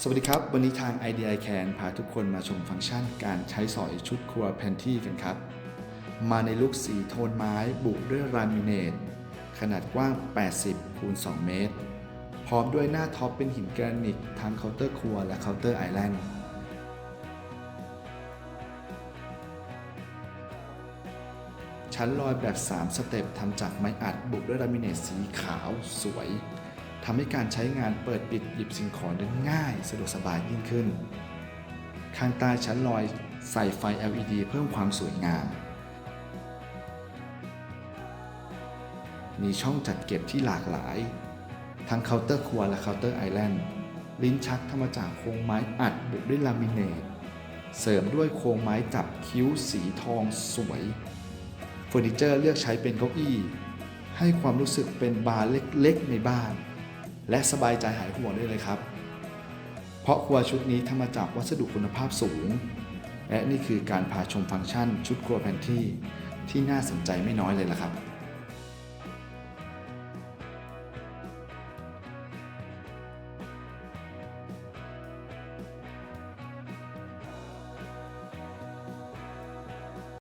สวัสดีครับ วันนี้ทาง IDI Can พาทุกคนมาชมฟังก์ชันการใช้สอยชุดครัวแพนที่กันครับ มาในลุคสีโทนไม้บุด้วยรามิเนตขนาดกว้าง 80 คูณ 2 เมตร พร้อมด้วยหน้าท็อปเป็นหินแกรนิตทั้งเคาน์เตอร์ครัวและเคาน์เตอร์ไอแลนด์ชั้นลอยแบบ 3 สเต็ปทำจากไม้อัดบุด้วยลามิเนตสีขาวสวย ทำให้การใช้งานเปิดปิดหยิบสิ่งของได้ง่าย สะดวกสบายยิ่งขึ้น ข้างใต้ชั้นลอยใส่ไฟ LED เพิ่มความสวยงาม มีช่องจัดเก็บที่หลากหลาย ทั้งเคาน์เตอร์ครัวและเคาน์เตอร์ไอแลนด์ ลิ้นชักทำมาจากโครงไม้อัดบุด้วยลามิเนต เสริมด้วยโครงไม้จับคิ้วสีทองสวย เฟอร์นิเจอร์เลือกใช้เป็นเก้าอี้ ให้ความรู้สึกเป็นบาร์เล็กๆในบ้าน และสบายใจหายห่วงได้เลยครับ เพราะครัวชุดนี้ทำมาจากวัสดุคุณภาพสูง และนี่คือการพาชมฟังก์ชันชุดครัวแพนที่ที่น่าสนใจไม่น้อยเลยล่ะครับ